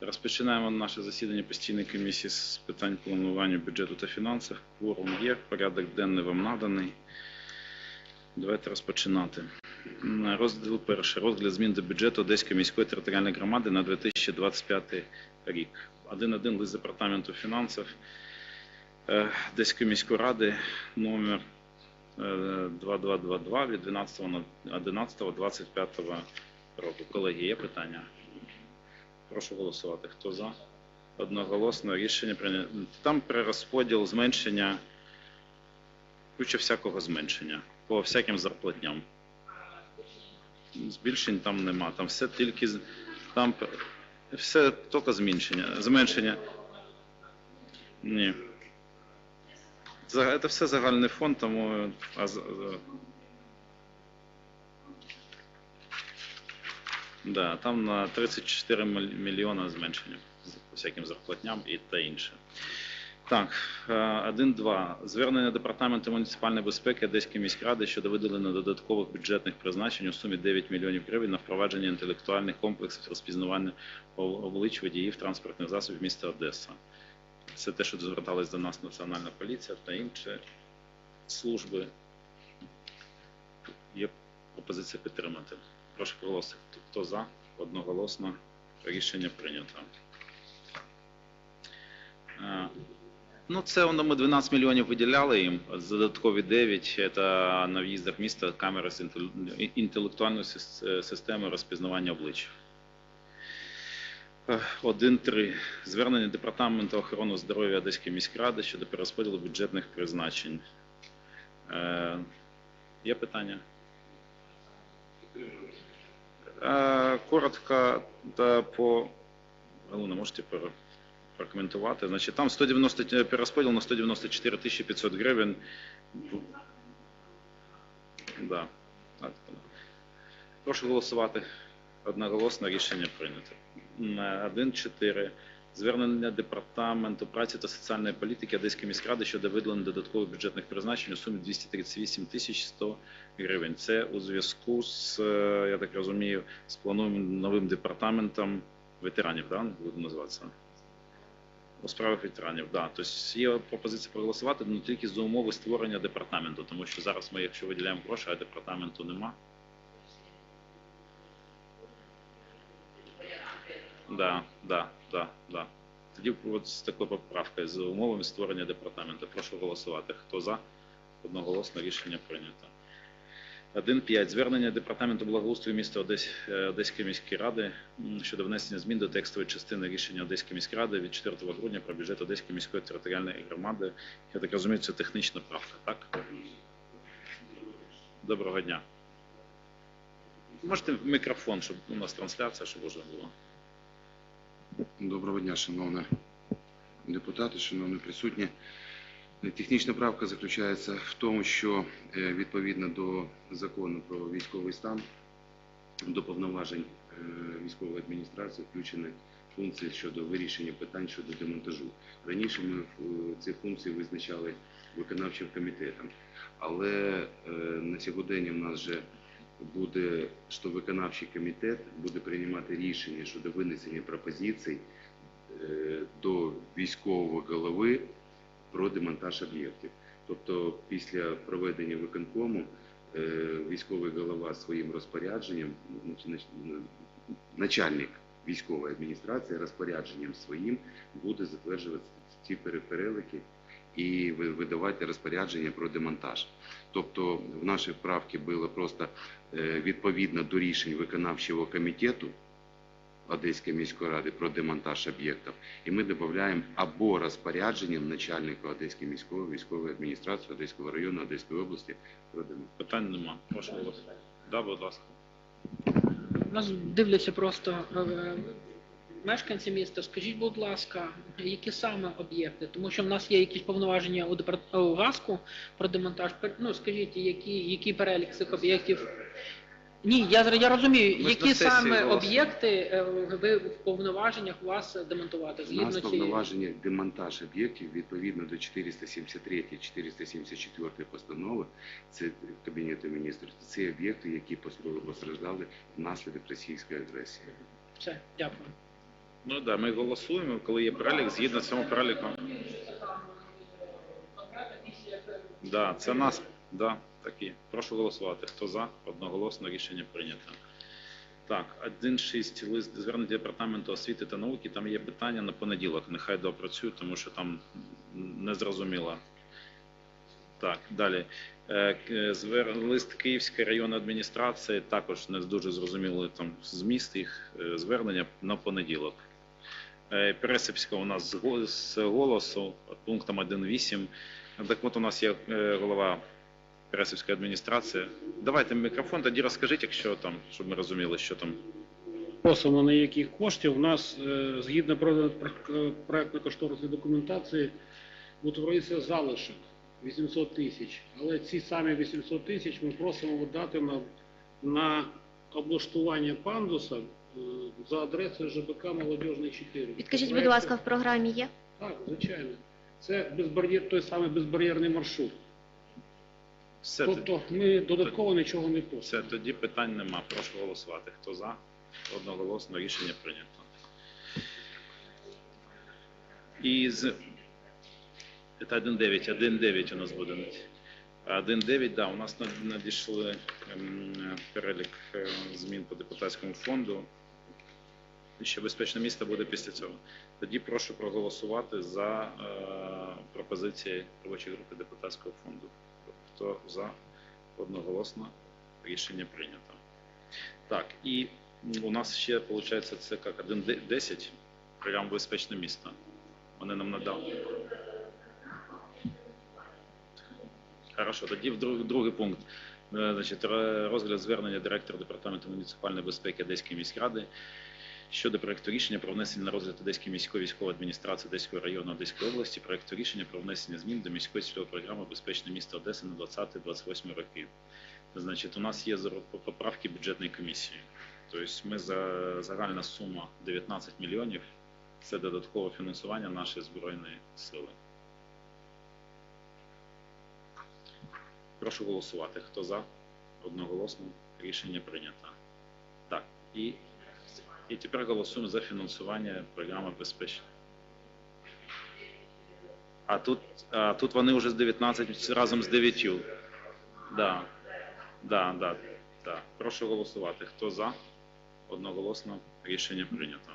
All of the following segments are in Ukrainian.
Розпочинаємо наше засідання постійної комісії з питань планування бюджету та фінансів. Кворум є, порядок денний вам наданий. Давайте розпочинати. Розділ перший. Розгляд змін до бюджету Одеської міської територіальної громади на 2025 рік. 1.1 лист департаменту фінансів е, Одеської міської ради номер е, 2222 від 12.11.25 року. Колеги, є питання? Прошу голосувати. Хто за? Одноголосно рішення прийнято. Там перерозподіл зменшення, куча всякого зменшення по всяким зарплатням. Збільшень там нема. Там все тільки там все тільки зменшення. Зменшення. Ні. Це все загальний фонд, тому а, з- з- Да, там на 34 міль- мільйона зменшення по всяким зарплатням і та інше. Так, е, 1.2. Звернення Департаменту муніципальної безпеки Одеської міськради щодо виділення додаткових бюджетних призначень у сумі 9 мільйонів гривень на впровадження інтелектуальних комплексів розпізнавання об- облич водіїв транспортних засобів міста Одеса. Це те, що зверталась до нас Національна поліція та інші служби. Є пропозиція підтримати. Прошу проголосувати. Хто за? Одноголосно. Рішення прийнято. Е, Ну, це воно ми 12 мільйонів виділяли їм, з додаткові 9 – це на в'їздах міста камери з інтелектуальної е, системи розпізнавання облич. Е, 1.3. Звернення Департаменту охорони здоров'я Одеської міськради щодо перерозподілу бюджетних призначень. Е, Є питання? Е, Коротко та по Галина, можете прокоментувати? Значить, там 190 т- перерозподіл на 194 тисячі 500 гривень. Да. Прошу голосувати. Одноголосно рішення прийнято. М, 1.4. Звернення Департаменту праці та соціальної політики Одеської міськради щодо виділення додаткових бюджетних призначень у сумі 238 тисяч 100 гривень. Це у зв'язку з, е, я так розумію, з плануємим новим департаментом ветеранів, да, буде називатися? У справах ветеранів, да. Тобто є пропозиція проголосувати, але тільки за умови створення департаменту, тому що зараз ми, якщо виділяємо гроші, а департаменту нема. Да, да, да, да. Тоді от з такою поправкою, за умовами створення департаменту. Прошу голосувати. Хто за? Одноголосно рішення прийнято. 1.5. Звернення Департаменту благоустрою міста Одесь, е, Одеської міської ради щодо внесення змін до текстової частини рішення Одеської міської ради від 4 грудня про бюджет Одеської міської територіальної громади. Я так розумію, це технічна правка, так? Доброго дня. Можете в мікрофон, щоб у нас трансляція, щоб уже було. Доброго дня, шановні депутати, шановні присутні. Технічна правка заключається в тому, що е, відповідно до закону про військовий стан, до повноважень е, військової адміністрації включені функції щодо вирішення питань щодо демонтажу. Раніше ми е, ці функції визначали виконавчим комітетом, але на сьогодення в нас вже буде, що виконавчий комітет буде приймати рішення щодо винесення пропозицій е, до військового голови про демонтаж об'єктів. Тобто після проведення виконкому е, військовий голова своїм розпорядженням, ну, начальник військової адміністрації розпорядженням своїм буде затверджувати ці пере- перелики і ви- видавати розпорядження про демонтаж. Тобто в нашій правці було просто е, відповідно до рішень виконавчого комітету Одеської міської ради про демонтаж об'єктів, і ми додаємо або розпорядженням начальника Одеської міської військової адміністрації Одеського району Одеської області про демонтаж. Питань нема. Прошу голосувати. Да, будь ласка. Нас дивляться просто е, мешканці міста. Скажіть, будь ласка, які саме об'єкти? Тому що в нас є якісь повноваження у департ... у ГАСКу про демонтаж. Ну скажіть, які, які перелік цих об'єктів? Ні, я, я розумію, Ми які сесії саме об'єкти е, ви в повноваженнях у вас демонтувати У згідно нас цієї повноваження демонтаж об'єктів відповідно до 473-474 постанови це Кабінету міністрів. Це об'єкти, які постраждали внаслідок російської агресії. все. Дякую. Ну да, ми голосуємо, коли є перелік, згідно цьому переліку. Да, це нас, да, такі. Прошу голосувати. Хто за? Одноголосно рішення прийнято. Так, 1.6 лист звернення департаменту освіти та науки. Там є питання на понеділок. Нехай доопрацюють, тому що там не зрозуміло. Так, далі. Е, е, Лист Київської районної адміністрації також не дуже зрозуміло там зміст їх е, звернення на понеділок. Е, Пересипська у нас з го- з голосу пунктом 1.8. Так от у нас є е, голова Пересипської адміністрації. Давайте мікрофон, тоді розкажіть, якщо там, щоб ми розуміли, що там. Просимо на яких коштів. У нас е, згідно про- про- проектно-кошторисної документації утворився залишок 800 тисяч. Але ці самі 800 тисяч ми просимо видати на, на облаштування пандуса за адресою ЖБК Молодіжний 4. Підкажіть, будь Проект- ласка, в програмі є? Так, звичайно. Це безбар'єр, той самий безбар'єрний маршрут. Все, тоді- Тобто ми додатково нічого не просимо. все, тоді питань нема. Прошу голосувати. Хто за? Одноголосно рішення прийнято. І з... Це 1.9, 1.9 у нас буде. 1.9, да, у нас над- надійшли ем, перелік е, змін по депутатському фонду. Ще безпечне місто буде після цього. Тоді прошу проголосувати за е, пропозиції робочої групи депутатського фонду. Хто за одноголосно рішення прийнято. Так, і у нас ще виходить це як 1.10, програма безпечне місто. Вони нам надали. Хорошо, тоді в друг- другий пункт. Е, Значить, розгляд звернення директора департаменту муніципальної безпеки Одеської міськради щодо проекту рішення про внесення на розгляд Одеської міської військової адміністрації Одеського району Одеської області проекту рішення про внесення змін до міської цільової програми Безпечне місто Одеси на 20-28 роки. Значить, у нас є поправки бюджетної комісії. Тобто ми за загальна сума 19 мільйонів це додаткове фінансування нашої збройної сили. Прошу голосувати. Хто за? Одноголосно рішення прийнято. Так, і, і тепер голосуємо за фінансування програми безпечно. А тут, а тут вони вже з 19 разом з 9. Да. Да, да, да. Прошу голосувати. Хто за? Одноголосно рішення прийнято.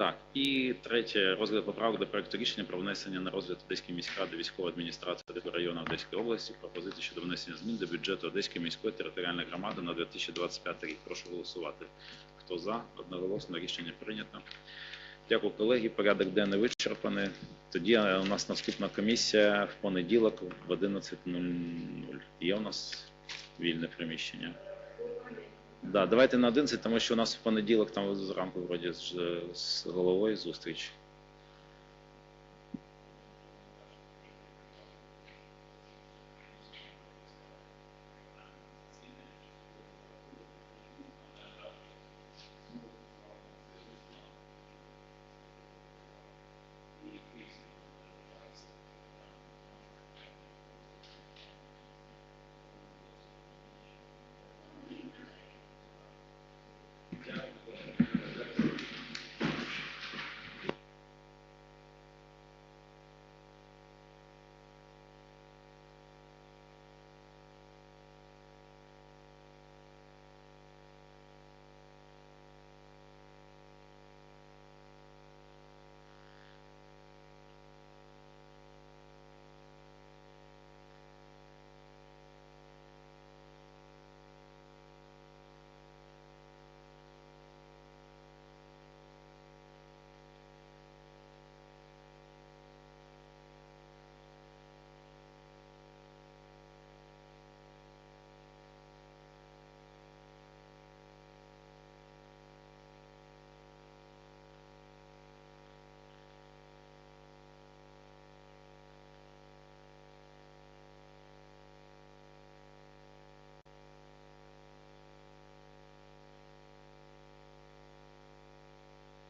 Так, і третє розгляд поправок до проекту рішення про внесення на розгляд Одеської міськради військової адміністрації Одеського району Одеської області пропозиції щодо внесення змін до бюджету Одеської міської територіальної громади на 2025 рік. Прошу голосувати. Хто за? Одноголосно рішення прийнято. Дякую, колеги. Порядок денний вичерпаний. Тоді е, у нас наступна комісія в понеділок в 11.00. Є у нас вільне приміщення. Да, давайте на 11, тому що у нас в понеділок там зранку вроді з, з головою зустріч.